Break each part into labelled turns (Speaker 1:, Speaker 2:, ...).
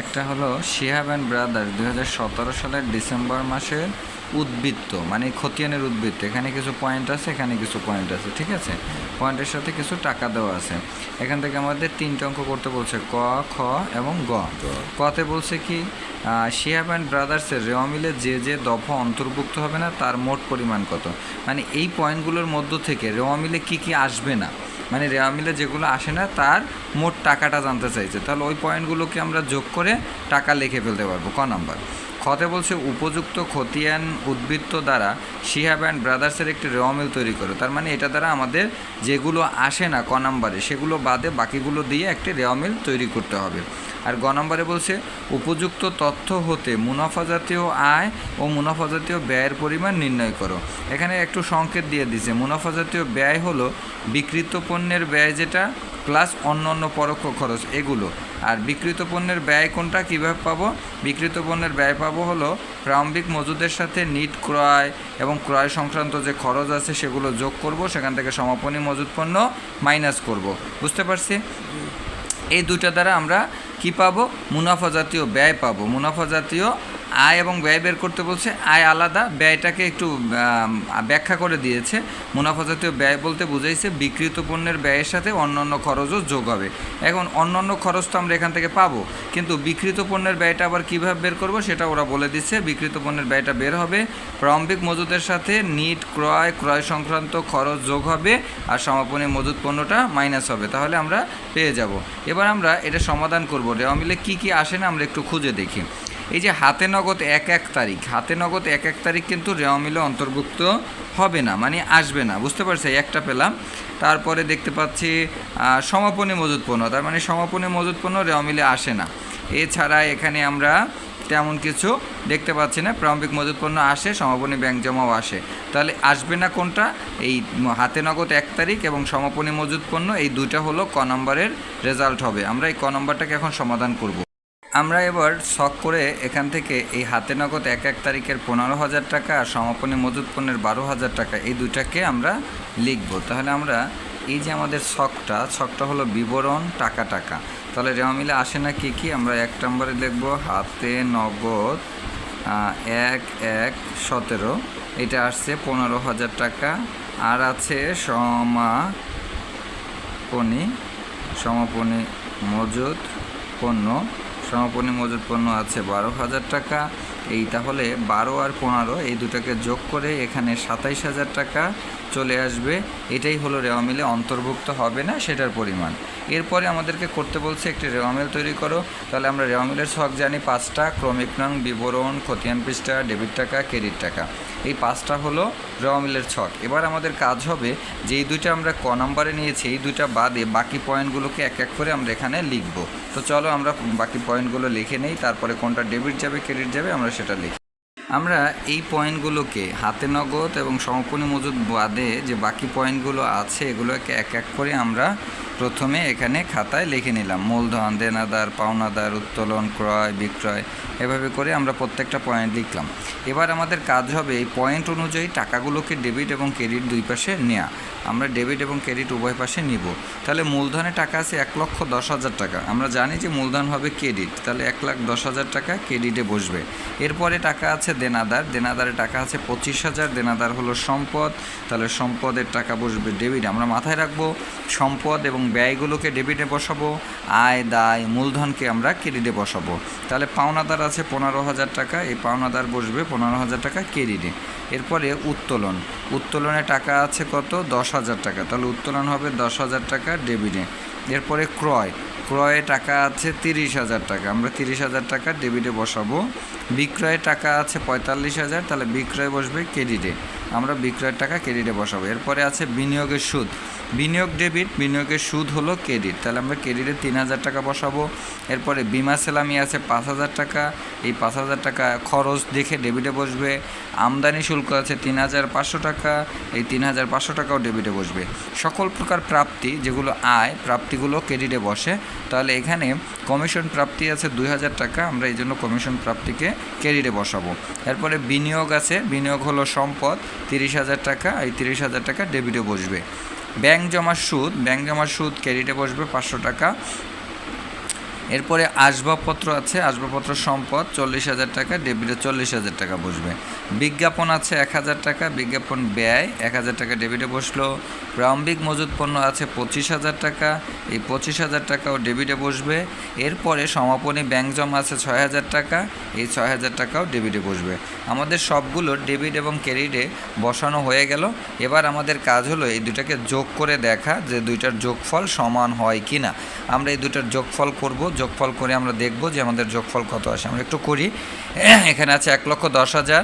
Speaker 1: একটা হলো Shihab and brother দু হাজার সতেরো সালের ডিসেম্বর মাসে উদ্বৃত্ত মানে খতিয়ানের উদ্বৃত্ত। এখানে কিছু পয়েন্ট আছে, এখানে কিছু পয়েন্ট আছে, ঠিক আছে? পয়েন্টের সাথে কিছু টাকা দেওয়া আছে। এখান থেকে আমাদের তিনটে অঙ্ক করতে বলছে ক, খ এবং গ। কতে বলছে কি শিহাব অ্যান্ড ব্রাদার্সের রেওয়া মিলে যে যে দফা অন্তর্ভুক্ত হবে না, তার মোট পরিমাণ কত? মানে এই পয়েন্টগুলোর মধ্য থেকে রেওয়া মিলে কী কী আসবে না? মানে রেওয়া মিলে যেগুলো আসে না, তার মোট টাকাটা জানতে চাইছে। তাহলে ওই পয়েন্টগুলোকে আমরা যোগ করে টাকা লিখে ফেলতে পারব, ক নাম্বার খতে বলছে উপযুক্ত খতিয়ান উদ্বৃত্ত দ্বারা শিহাব অ্যান্ড ব্রাদার্সের একটি রেওয়া মিল তৈরি করো। তার মানে এটা দ্বারা আমাদের যেগুলো আসে না ক নাম্বারে, সেগুলো বাদে বাকিগুলো দিয়ে একটি রেওয়া মিল তৈরি করতে হবে। আর গ নম্বরে বলছে, উপযুক্ত তথ্য হতে মুনাফা জাতীয় আয় ও মুনাফা জাতীয় ব্যয়ের পরিমাণ নির্ণয় করো। এখানে একটু সংকেত দিয়ে দিছে। মুনাফা জাতীয় ব্যয় হলো বিকৃত পণ্যের ব্যয় যেটা প্লাস অন্য অন্য পরোক্ষ খরচ এগুলো। আর বিকৃত পণ্যের ব্যয় কোনটা কীভাবে পাবো? বিকৃত পণ্যের ব্যয় পাবো হলো প্রারম্ভিক মজুদের সাথে নিট ক্রয় এবং ক্রয় সংক্রান্ত যে খরচ আছে সেগুলো যোগ করব সেখান থেকে সমাপনী মজুদ পণ্য মাইনাস করব। বুঝতে পারছি? এই দুইটা দ্বারা আমরা কি পাবো? মুনাফা জাতীয় ব্যয় পাবো। মুনাফা জাতীয় আয় এবং ব্যয় বের করতে বলছে। আয় আলাদা, ব্যয়টাকে একটু ব্যাখ্যা করে দিয়েছে। মুনাফা জাতীয় ব্যয় বলতে বুঝাইছে বিকৃত পণ্যের ব্যয়ের সাথে অন্যান্য খরচও যোগ হবে। এখন অন্যান্য খরচ তো আমরা এখান থেকে পাবো, কিন্তু বিকৃত পণ্যের ব্যয়টা আবার কীভাবে বের করব সেটা ওরা বলে দিচ্ছে। বিকৃত পণ্যের ব্যয়টা বের হবে, প্রারম্ভিক মজুদের সাথে নিট, ক্রয় ক্রয় সংক্রান্ত খরচ যোগ হবে, আর সমাপনী মজুদ পণ্যটা মাইনাস হবে। তাহলে আমরা পেয়ে যাব। এবার আমরা এটা সমাধান করব। রেওয়া মিলে কী কী আসে না আমরা একটু খুঁজে দেখি। এই যে হাতে নগদ এক এক তারিখ, হাতে নগদ এক এক তারিখ কিন্তু রেওয়া মিলে অন্তর্ভুক্ত হবে না মানে আসবে না, বুঝতে পারছি একটা পেলাম। তারপরে দেখতে পাচ্ছি সমাপনী মজুদ পণ্য, তার মানে সমাপনী মজুদ পণ্য রেওয়া মিলে আসে না। এছাড়া এখানে আমরা তেমন কিছু দেখতে পাচ্ছি না, প্রারম্ভিক মজুদ পণ্য আসে, সমাপনী ব্যাংক জমাও আসে। তাহলে আসবে না কোনটা? এই হাতে নগদ এক তারিখ এবং সমাপনী মজুদ পণ্য, এই দুইটা হলো ক নম্বরের রেজাল্ট হবে। আমরা এই ক নম্বরটাকে এখন সমাধান করব। আমরা এবার শখ করে এখান থেকে এই হাতে নগদ এক এক তারিখের পনেরো হাজার টাকা আর সমাপনী মজুদ পণ্যের বারো হাজার টাকা এই দুইটাকে আমরা লিখব। তাহলে আমরা এই যে আমাদের শখটা শখটা হলো বিবরণ, টাকা টাকা। তাহলে রেওয়া মিলে আসে না কি কি? আমরা এক নম্বরে লিখব হাতে নগদ এক এক, সতেরো। এটা আসছে পনেরো হাজার টাকা। আর আছে সমাপনী সমাপনী মজুদ পণ্য। সমাপনী মজুদ পণ্য আছে বারো হাজার টাকা। এই তাহলে বারো আর পনেরো, এই দুটাকে যোগ করে এখানে সাতাইশ হাজার টাকা। চলে আসবে, এটাই হলো রেওয়া মিলে অন্তর্ভুক্ত হবে না সেটার পরিমাণ। এরপরে আমাদেরকে করতে বলছে একটি রেওয়া মিল তৈরি করো। তাহলে আমরা রেওয়া মিলের জানি পাঁচটা, ক্রমিক নং, বিবরণ, খতিয়ান পৃষ্ঠা ডেবিট টাকা ক্রেডিট টাকা। এই পাঁচটা হলো রেওয়া মিলের ছক। এবার আমাদের কাজ হবে যে এই দুইটা আমরা ক নম্বরে নিয়েছি, এই দুইটা বাদে বাকি পয়েন্টগুলোকে এক এক করে আমরা এখানে লিখব। তো চলো আমরা বাকি পয়েন্টগুলো লিখে নেই, তারপরে কোনটা ডেবিট যাবে ক্রেডিট যাবে, আমরা সেটা লিখি আমরা এই পয়েন্টগুলোকে হাতে নগদ এবং সমাপনী মজুদ বাদে যে বাকি পয়েন্টগুলো আছে, এগুলোকে এক এক করে আমরা প্রথমে এখানে খাতায় লিখে নিলাম। মূলধন, দেনাদার, পাওনাদার, উত্তোলন, ক্রয়, বিক্রয়, এভাবে করে আমরা প্রত্যেকটা পয়েন্ট লিখলাম। এবার আমাদের কাজ হবে এই পয়েন্ট অনুযায়ী টাকাগুলোকে ডেবিট এবং ক্রেডিট দুই পাশে নেওয়া আমরা ডেবিট এবং ক্রেডিট উভয় পাশে নিব। তাহলে মূলধনে টাকা আছে এক লক্ষ দশ হাজার টাকা। আমরা জানি যে মূলধন হবে ক্রেডিট। তাহলে এক লাখ দশ হাজার টাকা ক্রেডিটে বসবে। এরপরে টাকা আছে দেনাদার। দেনাদারের টাকা আছে পঁচিশ হাজার, দেনাদার হলো সম্পদ। তাহলে সম্পদের টাকা বসবে ডেবিট। আমরা মাথায় রাখব, সম্পদ এবং ব্যয়গুলোকে ডেবিটে বসাবো, আয়, দায়, মূলধনকে আমরা ক্রেডিটে বসাবো। তাহলে পাওনাদার আছে পনেরো হাজার টাকা, এই পাওনাদার বসবে পনেরো হাজার টাকা ক্রেডিটে। এরপরে উত্তোলন। উত্তোলনে টাকা আছে কত? দশ হাজার টাকা। তাহলে উত্তোলন হবে দশ হাজার টাকা ডেবিটে। এরপরে ক্রয়। ক্রয়ে টাকা আছে তিরিশ হাজার টাকা। আমরা তিরিশ হাজার টাকা ডেবিটে বসাবো। বিক্রয়ের টাকা আছে পঁয়তাল্লিশ হাজার, তাহলে বিক্রয় বসবে ক্রেডিটে। আমরা বিক্রয়ের টাকা ক্রেডিটে বসাবো। এরপরে আছে বিনিয়োগের সুদ। বিনিয়োগ ডেবিট, বিনিয়োগের সুদ হলো ক্রেডিট। তাহলে আমরা ক্রেডিটে তিন হাজার টাকা বসাবো। এরপরে বিমা সেলামি আছে পাঁচ হাজার টাকা। এই পাঁচ হাজার টাকা খরচ দেখে ডেবিটে বসবে। আমদানি শুল্ক আছে তিন হাজার পাঁচশো টাকা। এই তিন হাজার পাঁচশো টাকাও ডেবিটে বসবে। সকল প্রকার প্রাপ্তি যেগুলো আয়, প্রাপ্তিগুলো ক্রেডিটে বসে। তাহলে এখানে কমিশন প্রাপ্তি আছে দুই হাজার টাকা। আমরা এই জন্য কমিশন প্রাপ্তিকে ক্রেডিটে বসাবো। এরপরে বিনিয়োগ আছে। বিনিয়োগ হলো সম্পদ, তিরিশ হাজার টাকা। এই তিরিশ হাজার টাকা ডেবিটে বসবে। ব্যাংক জমার সুদ ব্যাংক জমার সুদ ক্রেডিটে বসবে পাঁচশো টাকা। এরপরে আসবাবপত্র আছে, আসবাবপত্র সম্পদ চল্লিশ হাজার টাকা, ডেবিটে চল্লিশ হাজার টাকা বসবে। বিজ্ঞাপন আছে এক হাজার টাকা, বিজ্ঞাপন ব্যয় এক হাজার টাকা ডেবিটে বসল। প্রারম্ভিক মজুত পণ্য আছে পঁচিশ হাজার টাকা, এই পঁচিশ হাজার টাকাও ডেবিটে বসবে। এরপরে সমাপনী ব্যাংক জমা আছে ছয় হাজার টাকা, এই ছয় হাজার টাকাও ডেবিটে বসবে। আমাদের সবগুলো ডেবিট এবং ক্রেডিটে বসানো হয়ে গেল। এবার আমাদের কাজ হলো এই দুটাকে যোগ করে দেখা যে দুইটার যোগফল সমান হয় কি না আমরা এই দুটার যোগফল করব যোগফল করে আমরা দেখব যে আমাদের যোগফল কত আসে। আমরা একটু করি। এখানে আছে এক লক্ষ দশ হাজার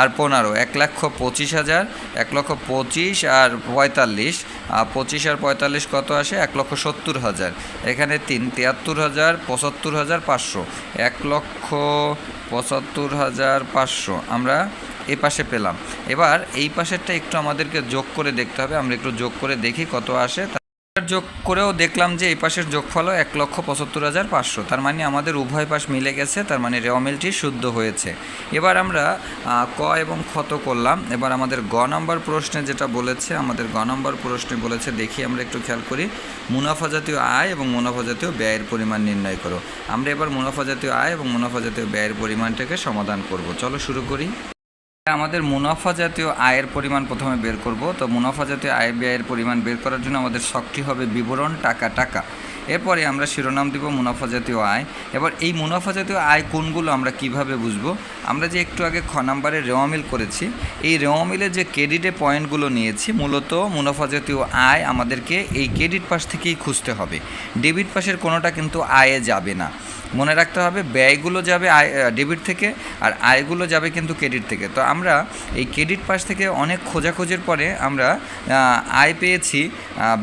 Speaker 1: আর পনেরো। এক লক্ষ পঁচিশ হাজার, এক লক্ষ পঁচিশ আর পঁয়তাল্লিশ। আর পঁচিশ আর পঁয়তাল্লিশ কত আসে? এক লক্ষ সত্তর হাজার। এখানে তিন, তিয়াত্তর হাজার, পঁচাত্তর হাজার, পাঁচশো। এক লক্ষ পঁচাত্তর হাজার, পাঁচশো। আমরা এই পাশে পেলাম। এবার এই পাশেরটা একটু আমাদেরকে যোগ করে দেখতে হবে। আমরা একটু যোগ করে দেখি কত আসে। যোগ করেও দেখলাম যে এই পাশের যোগফলও এক লক্ষ পঁচাত্তর হাজার পাঁচশো। তার মানে আমাদের উভয় পাশ মিলে গেছে, তার মানে রেওয়ামিলটি শুদ্ধ হয়েছে। এবার আমরা ক এবং ক্ষত করলাম। এবার আমাদের গ নম্বর প্রশ্নে যেটা বলেছে, আমাদের গ নম্বর প্রশ্নে বলেছে, দেখি আমরা একটু খেয়াল করি, মুনাফা জাতীয় আয় এবং মুনাফা জাতীয় ব্যয়ের পরিমাণ নির্ণয় করো। আমরা এবার মুনাফা জাতীয় আয় এবং মুনাফা জাতীয় ব্যয়ের পরিমাণটাকে সমাধান করব। চলো শুরু করি। আমাদের মুনাফা জাতীয় আয়ের পরিমাণ প্রথমে বের করব। তো মুনাফা জাতীয় আয় ব্যয়ের পরিমাণ বের করার জন্য আমাদের শখটি হবে বিবরণ টাকা টাকা। এরপরে আমরা শিরোনাম দিব মুনাফা জাতীয় আয়। এবার এই মুনাফা জাতীয় আয় কোনগুলো আমরা কীভাবে বুঝব? আমরা যে একটু আগে খ নাম্বারে রেওয়ামিল করেছি, এই রেওয়ামিলে যে ক্রেডিটে পয়েন্টগুলো নিয়েছি, মূলত মুনাফা জাতীয় আয় আমাদেরকে এই ক্রেডিট পাশ থেকেই খুঁজতে হবে। ডেবিট পাশের কোনোটা কিন্তু আয়ে যাবে না। মনে রাখতে হবে, ব্যয়গুলো যাবে আয় ডেবিট থেকে আর আয়গুলো যাবে কিন্তু ক্রেডিট থেকে। তো আমরা এই ক্রেডিট পাশ থেকে অনেক খোঁজাখোঁজের পরে আমরা আয় পেয়েছি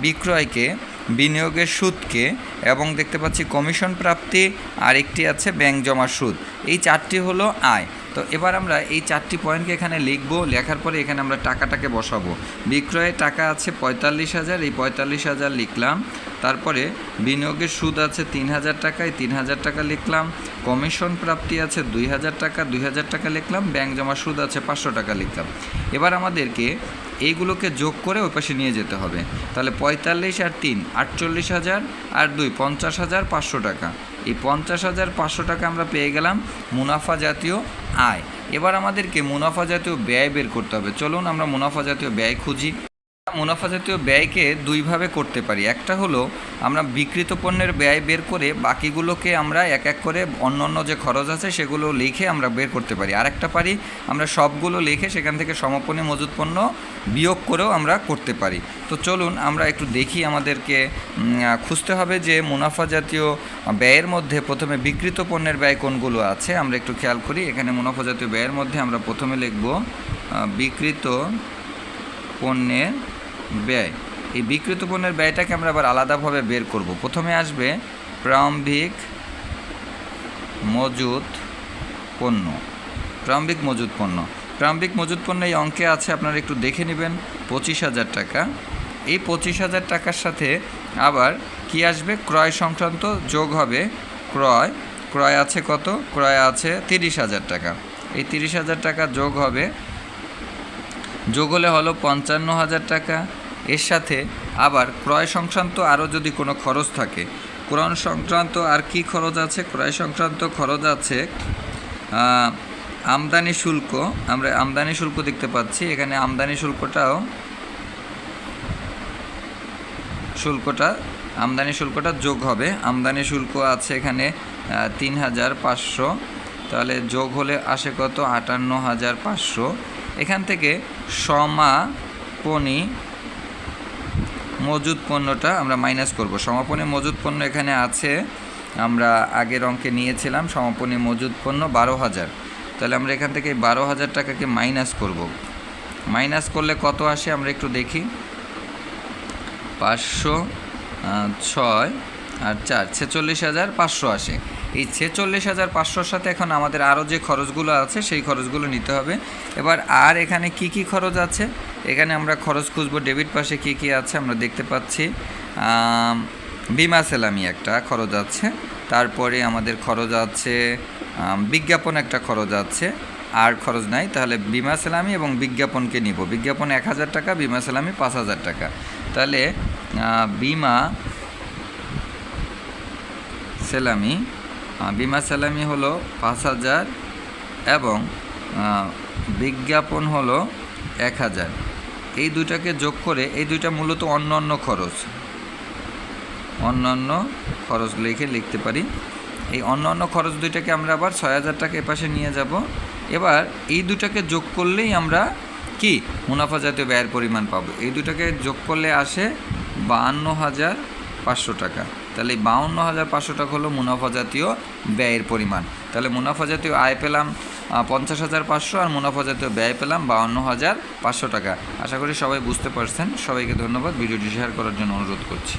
Speaker 1: বিক্রয়কে। বিনিয়োগের সুদকে এবং দেখতে পাচ্ছি কমিশন প্রাপ্তি আর একটি আছে ব্যাংক জমা সুদ। এই চারটি হলো আয়। তো এবার আমরা এই চারটি পয়েন্টকে এখানে লিখব। লেখার পরে এখানে আমরা টাকাটাকে বসাবো। বিক্রয়ে টাকা আছে পঁয়তাল্লিশ হাজার। এই পঁয়তাল্লিশ হাজার লিখলাম। তারপরে বিনিয়োগের সুদ আছে তিন হাজার টাকা এই তিন হাজার টাকা লিখলাম। কমিশন প্রাপ্তি আছে দুই হাজার টাকা। দুই হাজার টাকা লিখলাম। ব্যাংক জমা সুদ আছে পাঁচশো টাকা লিখলাম। এবার আমাদেরকে এইগুলোকে যোগ করে ওই পাশে নিয়ে যেতে হবে। তাহলে পঁয়তাল্লিশ আর তিন, আটচল্লিশ হাজার আর দুই, পঞ্চাশ হাজার পাঁচশো টাকা। এই পঞ্চাশ হাজার পাঁচশো টাকা আমরা পেয়ে গেলাম মুনাফা জাতীয় আয়। এবার আমাদেরকে মুনাফা জাতীয় ব্যয় বের করতে হবে। চলুন আমরা মুনাফা জাতীয় ব্যয় খুঁজি। মুনাফা জাতীয় ব্যয়কে দুইভাবে করতে পারি। একটা হলো, আমরা বিকৃত পণ্যের ব্যয় বের করে বাকিগুলোকে আমরা এক এক করে অন্য অন্য যে খরচ আছে সেগুলো লিখে আমরা বের করতে পারি। আরেকটা পারি, আমরা সবগুলো লিখে সেখান থেকে সমাপনী মজুত পণ্য বিয়োগ করেও আমরা করতে পারি। তো চলুন, আমরা একটু দেখি আমাদেরকে খুঁজতে হবে যে মুনাফা জাতীয় ব্যয়ের মধ্যে প্রথমে বিকৃত পণ্যের ব্যয় কোনগুলো আছে। আমরা একটু খেয়াল করি, এখানে মুনাফা জাতীয় ব্যয়ের মধ্যে আমরা প্রথমে লিখব বিকৃত পণ্যের ব্যয়। এই বিকৃত পণ্যের ব্যয়টাকে আমরা আবার আলাদাভাবে বের করব। প্রথমে আসবে প্রারম্ভিক মজুত পণ্য। প্রারম্ভিক মজুত পণ্য। প্রারম্ভিক মজুত পণ্য এই অঙ্কে আছে, আপনারা একটু দেখে নেবেন, পঁচিশ হাজার টাকা। এই পঁচিশ হাজার টাকার সাথে আবার কি আসবে? ক্রয় সংক্রান্ত যোগ হবে ক্রয়। ক্রয় আছে কত? ক্রয় আছে তিরিশ হাজার টাকা। এই তিরিশ হাজার টাকা যোগ হবে, যোগ হলে হলো পঞ্চান্ন হাজার টাকা। এর সাথে আবার ক্রয় সংক্রান্ত আরও যদি কোনো খরচ থাকে। ক্রয় সংক্রান্ত আর কি খরচ আছে? ক্রয় সংক্রান্ত খরচ আছে আমদানি শুল্ক। আমরা আমদানি শুল্ক দেখতে পাচ্ছি। এখানে আমদানি শুল্কটাও, শুল্কটা, আমদানি শুল্কটা যোগ হবে। আমদানি শুল্ক আছে এখানে তিন হাজার পাঁচশো। তাহলে যোগ হলে আসে কত? আটান্ন হাজার পাঁচশো। এখান থেকে সমাপনী মজুদ পণ্যটা আমরা মাইনাস করব। সমাপনী মজুদ পণ্য এখানে আছে। আমরা আগের অঙ্কে নিয়েছিলাম, সমাপনী মজুদ পণ্য বারো হাজার। তাহলে আমরা এখান থেকে বারো হাজার টাকাকে মাইনাস করব। মাইনাস করলে কত আসে আমরা একটু দেখি। পাঁচশো ছয় আর চার, ছেচল্লিশ হাজার পাঁচশো আসে। এই ছেচল্লিশ হাজার পাঁচশোর সাথে এখন আমাদের আরও যে খরচগুলো আছে, সেই খরচগুলো নিতে হবে। এবার আর এখানে কি কি খরচ আছে? এখানে আমরা খরচ খুঁজবো, ডেবিট পাশে কি কি আছে আমরা দেখতে পাচ্ছি। বিমা সেলামি একটা খরচ আছে, তারপরে আমাদের খরচ আছে বিজ্ঞাপন একটা খরচ আছে, আর খরচ নাই, তাহলে বিমা সেলামি এবং বিজ্ঞাপনকে নিব। বিজ্ঞাপন এক হাজার টাকা, বিমা সেলামি পাঁচ হাজার টাকা। তাহলে বিমা সেলামি বিমা সেলামি হলো পাঁচ হাজার এবং বিজ্ঞাপন হলো এক হাজার। এই দুইটাকে যোগ করে এই দুইটা মূলত অন্য অন্য খরচ। অন্য অন্য খরচ লিখে লিখতে পারি। এই অন্য অন্য খরচ দুইটাকে আমরা আবার ছয় হাজার টাকা এপাশে নিয়ে যাব। এবার এই দুটাকে যোগ করলেই আমরা কি? মুনাফা জাতীয় ব্যয়ের পরিমাণ পাবো। এই দুটাকে যোগ করলে আসে বাহান্ন হাজার পাঁচশো টাকা। তাহলে এই বাউন্ন হাজার পাঁচশো টাকা হলো মুনাফা জাতীয় ব্যয়ের পরিমাণ। তাহলে মুনাফা জাতীয় আয় পেলাম পঞ্চাশ হাজার পাঁচশো আর মুনাফা জাতীয় ব্যয় পেলাম বাউন্ন হাজার পাঁচশো টাকা। আশা করি সবাই বুঝতে পারছেন। সবাইকে ধন্যবাদ। ভিডিওটি শেয়ার করার জন্য অনুরোধ করছি।